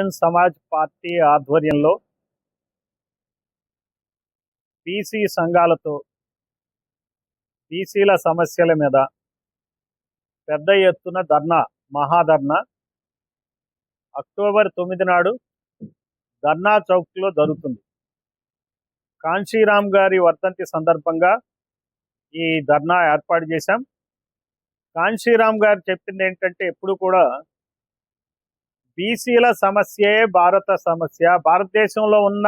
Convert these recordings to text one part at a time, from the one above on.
Bahujan Samaj party ఆధ్వర్యంలో BC సంఘాలతో బీసీల సమస్యల మీద పెద్ద ఎత్తున ధర్నా మహాధర్నా. అక్టోబర్ తొమ్మిది నాడు ధర్నా చౌక్లో జరుగుతుంది. కాంశీరామ్ గారి వర్ధంతి సందర్భంగా ఈ ధర్నా ఏర్పాటు చేశాం. కాంశీరామ్ గారు చెప్పింది ఏంటంటే ఎప్పుడు కూడా బీసీల సమస్యే భారత సమస్య. భారతదేశంలో ఉన్న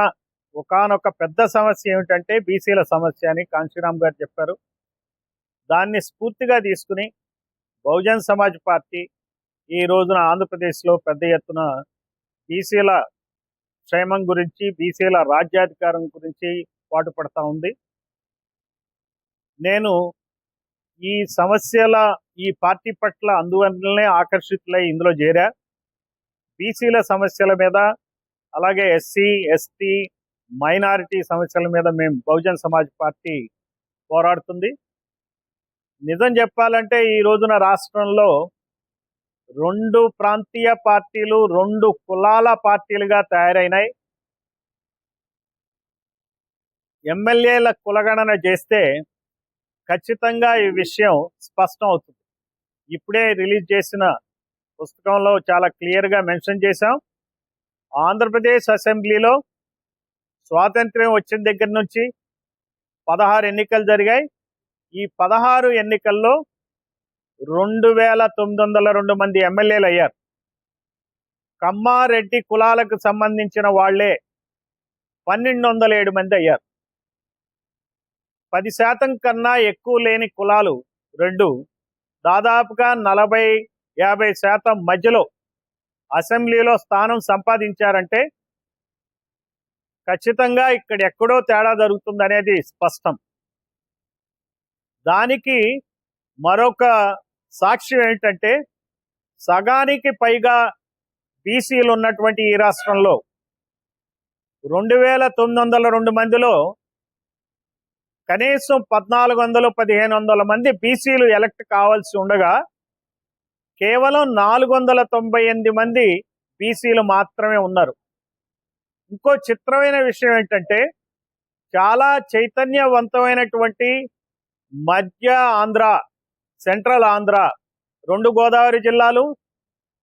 ఒకానొక పెద్ద సమస్య ఏమిటంటే బీసీల సమస్య అని కాంశీరామ్ గారు చెప్పారు. దాన్ని స్ఫూర్తిగా తీసుకుని బహుజన్ సమాజ్ పార్టీ ఈ రోజున ఆంధ్రప్రదేశ్లో పెద్ద ఎత్తున బీసీల క్షేమం గురించి బీసీల రాజ్యాధికారం గురించి పాటుపడతా ఉంది. నేను ఈ సమస్యల ఈ పార్టీ పట్ల అందువల్లనే ఆకర్షితులై ఇందులో చేరా. బీసీల సమస్యల మీద అలాగే ఎస్సీ ఎస్టీ మైనారిటీ సమస్యల మీద మేము బహుజన్ సమాజ్ పార్టీ పోరాడుతుంది. నిజం చెప్పాలంటే ఈ రోజున రాష్ట్రంలో రెండు ప్రాంతీయ పార్టీలు రెండు కులాల పార్టీలుగా తయారైనాయి. ఎమ్మెల్యేల కులగణన చేస్తే ఖచ్చితంగా ఈ విషయం స్పష్టం అవుతుంది ఇప్పుడే రిలీజ్ చేసిన పుస్తకంలో చాలా క్లియర్గా మెన్షన్ చేశాం. ఆంధ్రప్రదేశ్ అసెంబ్లీలో స్వాతంత్ర్యం వచ్చిన దగ్గర నుంచి పదహారు ఎన్నికలు జరిగాయి. ఈ పదహారు ఎన్నికల్లో రెండు వేల తొమ్మిది వందల రెండు మంది ఎమ్మెల్యేలు అయ్యారు. కమ్మారెడ్డి కులాలకు సంబంధించిన వాళ్ళే పన్నెండు వందల ఏడు మంది అయ్యారు. పది శాతం కన్నా ఎక్కువ లేని కులాలు రెండు దాదాపుగా నలభై యాభై శాతం మధ్యలో అసెంబ్లీలో స్థానం సంపాదించారంటే ఖచ్చితంగా ఇక్కడ ఎక్కడో తేడా జరుగుతుందనేది స్పష్టం. దానికి మరొక సాక్ష్యం ఏంటంటే సగానికి పైగా బీసీలు ఉన్నటువంటి ఈ రాష్ట్రంలో రెండు వేల తొమ్మిది వందల రెండు మందిలో కనీసం పద్నాలుగు వందలు పదిహేను వందల మంది బీసీలు ఎలక్ట్ కావాల్సి ఉండగా కేవలం నాలుగు వందల తొంభై ఎనిమిది మంది బీసీలు మాత్రమే ఉన్నారు. ఇంకో చిత్రమైన విషయం ఏంటంటే చాలా చైతన్యవంతమైనటువంటి మధ్య ఆంధ్ర సెంట్రల్ ఆంధ్ర రెండు గోదావరి జిల్లాలు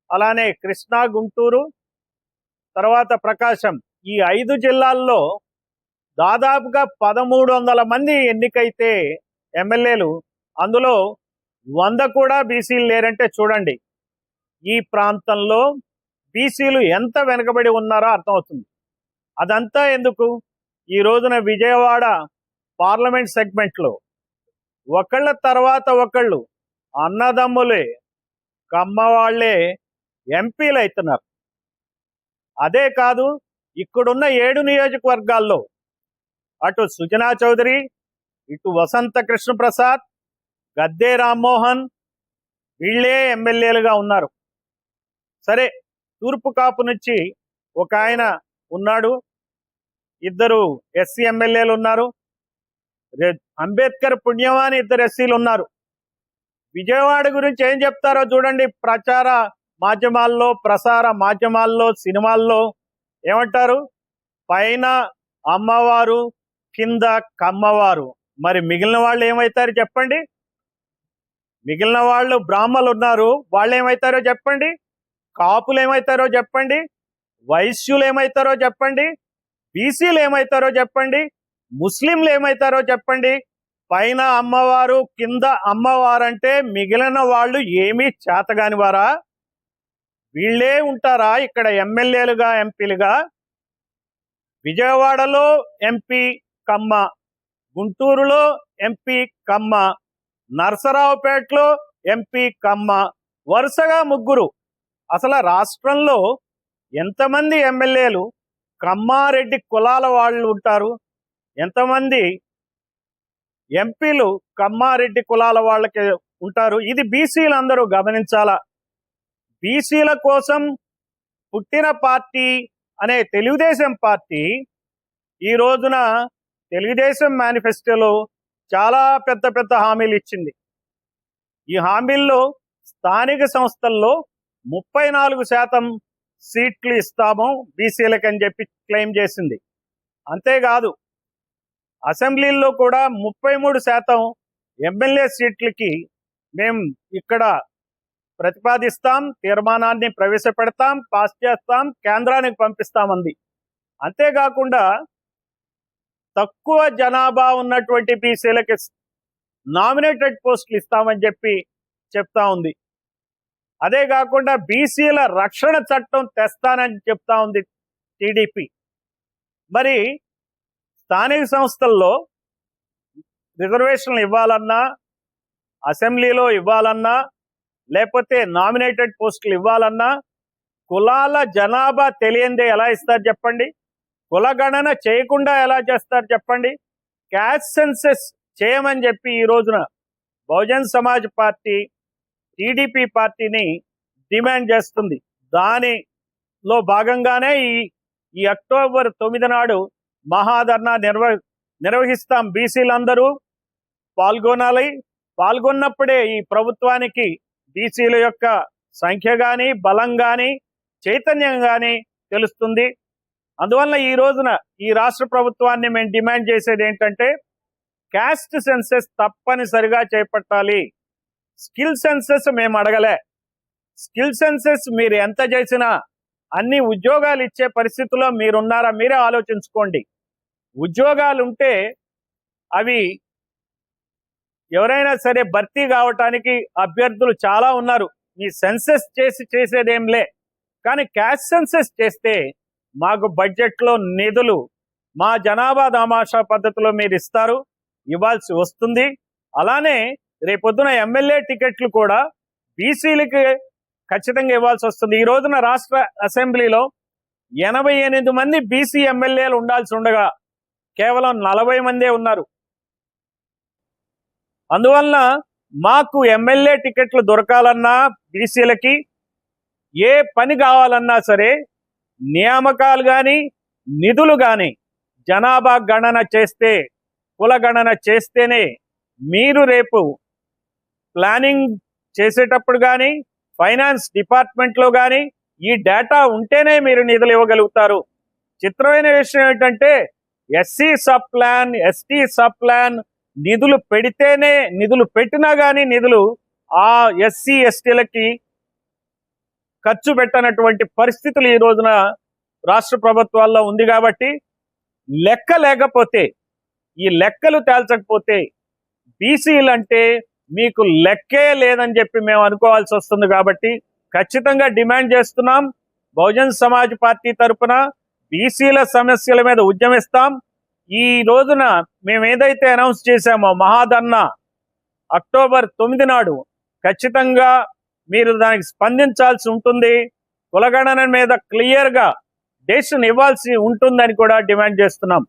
అలానే కృష్ణా గుంటూరు తర్వాత ప్రకాశం ఈ ఐదు జిల్లాల్లో దాదాపుగా పదమూడు వందల మంది ఎన్నికైతే ఎమ్మెల్యేలు అందులో వంద కూడా బీసీలు లేరంటే చూడండి. ఈ ప్రాంతంలో బీసీలు ఎంత వెనకబడి ఉన్నారో అర్థమవుతుంది అదంతా ఎందుకు? ఈ రోజున విజయవాడ పార్లమెంట్ సెగ్మెంట్లో ఒకళ్ళ తర్వాత ఒకళ్ళు అన్నదమ్ములే కమ్మవాళ్ళే ఎంపీలు అవుతున్నారు అదే కాదు ఇక్కడున్న ఏడు నియోజకవర్గాల్లో అటు సుజనా చౌదరి ఇటు వసంత కృష్ణ ప్రసాద్ గద్దే రామ్మోహన్ వీళ్ళే ఎమ్మెల్యేలుగా ఉన్నారు. సరే తూర్పు కాపు నుంచి ఒక ఆయన ఉన్నాడు. ఇద్దరు ఎస్సీ ఎమ్మెల్యేలు ఉన్నారు. అంబేద్కర్ పుణ్యమాని ఇద్దరు ఎస్సీలు ఉన్నారు. విజయవాడ గురించి ఏం చెప్తారో చూడండి. ప్రచార మాధ్యమాల్లో ప్రసార మాధ్యమాల్లో సినిమాల్లో ఏమంటారు? పైన అమ్మవారు కింద కమ్మవారు. మరి మిగిలిన వాళ్ళు ఏమవుతారు చెప్పండి? మిగిలిన వాళ్ళు బ్రాహ్మలు ఉన్నారు వాళ్ళు ఏమవుతారో చెప్పండి? కాపులు ఏమవుతారో చెప్పండి? వైశ్యులు ఏమవుతారో చెప్పండి? బీసీలు ఏమవుతారో చెప్పండి? ముస్లింలు ఏమవుతారో చెప్పండి? పైన అమ్మవారు కింద అమ్మవారంటే మిగిలిన వాళ్ళు ఏమీ చేతగాని వారా వీళ్ళే ఉంటారా ఇక్కడ ఎమ్మెల్యేలుగా ఎంపీలుగా? విజయవాడలో ఎంపీ కమ్మ గుంటూరులో ఎంపీ కమ్మ నరసరావుపేటలో ఎంపీ కమ్మ వరుసగా ముగ్గురు. అసలు రాష్ట్రంలో ఎంతమంది ఎమ్మెల్యేలు కమ్మారెడ్డి కులాల వాళ్ళు ఉంటారు? ఎంతమంది ఎంపీలు కమ్మారెడ్డి కులాల వాళ్ళకి ఉంటారు? ఇది బీసీలు అందరూ గమనించాలా? బీసీల కోసం పుట్టిన పార్టీ అనే తెలుగుదేశం పార్టీ ఈ రోజున తెలుగుదేశం మేనిఫెస్టోలో చాలా పెద్ద పెద్ద హామీలు ఇచ్చింది. ఈ హామీల్లో స్థానిక సంస్థల్లో ముప్పై నాలుగు శాతం సీట్లు ఇస్తాము బీసీలకు అని చెప్పి క్లెయిమ్ చేసింది. అంతేకాదు అసెంబ్లీల్లో కూడా ముప్పై మూడు శాతం ఎమ్మెల్యే సీట్లకి మేము ఇక్కడ ప్రతిపాదిస్తాం తీర్మానాన్ని ప్రవేశపెడతాం పాస్ చేస్తాం కేంద్రానికి పంపిస్తామంది. అంతేకాకుండా తక్కువ జనాభా ఉన్నటువంటి బీసీలకి నామినేటెడ్ పోస్టులు ఇస్తామని చెప్పి చెప్తా ఉంది. అదే కాకుండా బీసీల రక్షణ చట్టం తెస్తానని చెప్తా ఉంది టీడీపీ. మరి స్థానిక సంస్థల్లో రిజర్వేషన్లు ఇవ్వాలన్నా అసెంబ్లీలో ఇవ్వాలన్నా లేకపోతే నామినేటెడ్ పోస్టులు ఇవ్వాలన్నా కులాల జనాభా తెలియందే ఎలా ఇస్తారు చెప్పండి? కులగణన చేయకుండా ఎలా చేస్తారు చెప్పండి? క్యాష్ సెన్సెస్ చేయమని చెప్పి ఈ రోజున బహుజన్ సమాజ్ పార్టీ టీడీపీ పార్టీని డిమాండ్ చేస్తుంది. దానిలో భాగంగానే ఈ ఈ అక్టోబర్ తొమ్మిది నాడు మహాధర్నా నిర్వ నిర్వహిస్తాం బీసీలందరూ పాల్గొనాలి. పాల్గొన్నప్పుడే ఈ ప్రభుత్వానికి బీసీల యొక్క సంఖ్య కానీ బలం కానీ చైతన్యం కానీ తెలుస్తుంది. అందువల్ల ఈ రోజున ఈ రాష్ట్ర ప్రభుత్వాన్ని మేము డిమాండ్ చేసేది ఏంటంటే క్యాస్ట్ సెన్సెస్ తప్పనిసరిగా చేపట్టాలి. స్కిల్ సెన్సెస్ మేము అడగలే. స్కిల్ సెన్సెస్ మీరు ఎంత చేసినా అన్ని ఉద్యోగాలు ఇచ్చే పరిస్థితుల్లో మీరున్నారా మీరే ఆలోచించుకోండి. ఉద్యోగాలు ఉంటే అవి ఎవరైనా సరే భర్తీ కావటానికి అభ్యర్థులు చాలా ఉన్నారు. ఈ సెన్సెస్ చేసి చేసేదేంలే కానీ క్యాష్ సెన్సెస్ చేస్తే మాకు బడ్జెట్లో నిధులు మా జనాభా దామాషా పద్ధతిలో మీరు ఇస్తారు ఇవ్వాల్సి వస్తుంది. అలానే రేపొద్దున ఎమ్మెల్యే టికెట్లు కూడా బీసీలకి ఖచ్చితంగా ఇవ్వాల్సి వస్తుంది. ఈ రోజున రాష్ట్ర అసెంబ్లీలో ఎనభై ఎనిమిది మంది బీసీ ఎమ్మెల్యేలు ఉండాల్సి ఉండగా కేవలం నలభై మందే ఉన్నారు. అందువలన మాకు ఎమ్మెల్యే టికెట్లు దొరకాలన్నా బీసీలకి ఏ పని కావాలన్నా సరే నియామకాలు కానీ నిధులు కానీ జనాభా గణన చేస్తే కుల గణన చేస్తేనే మీరు రేపు ప్లానింగ్ చేసేటప్పుడు కానీ ఫైనాన్స్ డిపార్ట్మెంట్లో కానీ ఈ డేటా ఉంటేనే మీరు నిధులు ఇవ్వగలుగుతారు. చిత్రమైన విషయం ఏంటంటే SC sub plan ST sub plan నిధులు పెడితేనే నిధులు పెట్టినా కానీ నిధులు ఆ ఎస్సీ ఎస్టీలకి ఖర్చు పెట్టనటువంటి పరిస్థితులు ఈ రోజున రాష్ట్ర ప్రభుత్వాల్లో ఉంది కాబట్టి లెక్క లేకపోతే ఈ లెక్కలు తేల్చకపోతే బీసీలు అంటే మీకు లెక్కే లేదని చెప్పి మేము అనుకోవాల్సి వస్తుంది కాబట్టి ఖచ్చితంగా డిమాండ్ చేస్తున్నాం. బహుజన్ సమాజ్ పార్టీ తరఫున బీసీల సమస్యల మీద ఉద్యమిస్తాం. ఈ రోజున మేము ఏదైతే అనౌన్స్ చేశామో మహాధర్నా అక్టోబర్ తొమ్మిది నాడు ఖచ్చితంగా మీరు దానికి స్పందించాల్సి ఉంటుంది. కులగణన మీద క్లియర్గా డెసిషన్ ఇవ్వాల్సి ఉంటుందని కూడా డిమాండ్ చేస్తున్నాం.